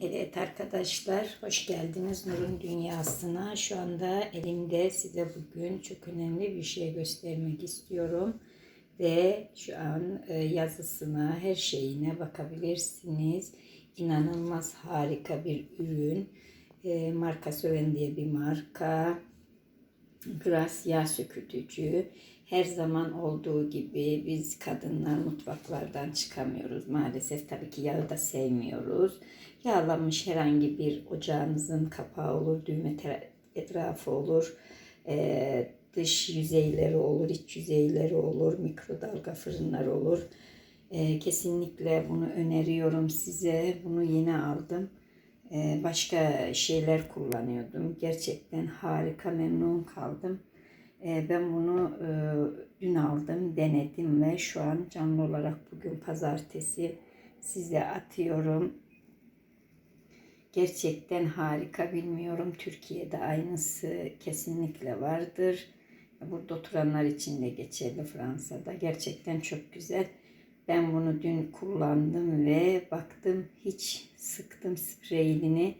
Evet arkadaşlar, hoş geldiniz Nur'un Dünyası'na. Şu anda elimde size bugün çok önemli bir şey göstermek istiyorum. Ve şu an e, yazısına, her şeyine bakabilirsiniz. İnanılmaz harika bir ürün. E, marka Söven diye bir marka. Gras yağ sökütücü. Her zaman olduğu gibi biz kadınlar mutfaklardan çıkamıyoruz maalesef. Tabii ki yağı da sevmiyoruz. Yağlanmış herhangi bir ocağınızın kapağı olur, düğme etrafı olur, dış yüzeyleri olur, iç yüzeyleri olur, mikrodalga fırınlar olur. Kesinlikle bunu öneriyorum size. Bunu yeni aldım. Eee, başka şeyler kullanıyordum. Gerçekten harika memnun kaldım. Eee, ben bunu eee, dün aldım, denedim ve şu an canlı olarak bugün pazartesi size atıyorum. Gerçekten harika. Bilmiyorum Türkiye'de aynısı kesinlikle vardır. Burada oturanlar için de geçerli Fransa'da. Gerçekten çok güzel. Ben bunu dün kullandım ve baktım hiç sıktım spreyini.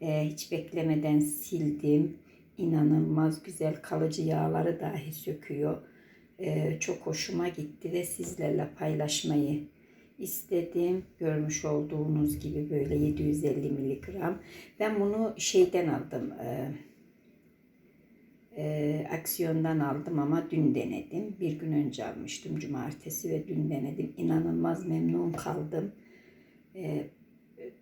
Ee, hiç beklemeden sildim. İnanılmaz güzel kalıcı yağları dahi söküyor. Ee, çok hoşuma gitti ve sizlerle paylaşmayı istedim. Görmüş olduğunuz gibi böyle 750 miligram. Ben bunu şeyden aldım. E, e, aksiyondan aldım ama dün denedim. Bir gün önce almıştım cumartesi ve dün denedim. İnanılmaz memnun kaldım. E,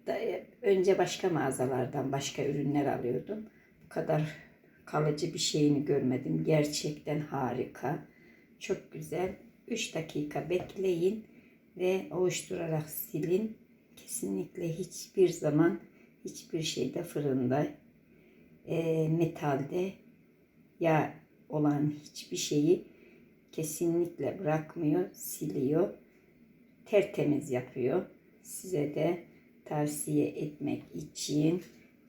da, önce başka mağazalardan başka ürünler alıyordum. Bu kadar kalıcı bir şeyini görmedim. Gerçekten harika. Çok güzel. 3 dakika bekleyin ve ovuşturarak silin. Kesinlikle hiçbir zaman hiçbir şeyde fırında, e, metalde yağ olan hiçbir şeyi kesinlikle bırakmıyor, siliyor. Tertemiz yapıyor. Size de tavsiye etmek için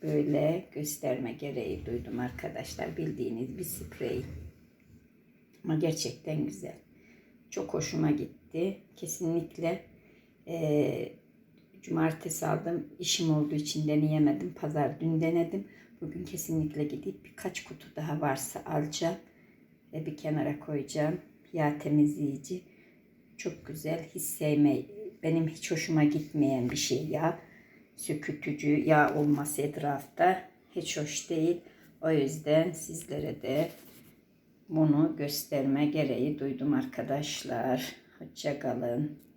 böyle gösterme gereği duydum arkadaşlar. Bildiğiniz bir sprey. Ama gerçekten güzel. Çok hoşuma gitti. Kesinlikle eee, cumartesi aldım. İşim olduğu için deneyemedim. Pazar dün denedim. Bugün kesinlikle gidip birkaç kutu daha varsa alacağım. Ve bir kenara koyacağım. Yağ temizleyici. Çok güzel. Hiç sevme, benim hiç hoşuma gitmeyen bir şey yağ. Sökütücü yağ olması etrafta hiç hoş değil. O yüzden sizlere de bunu gösterme gereği duydum arkadaşlar. Hoşça kalın.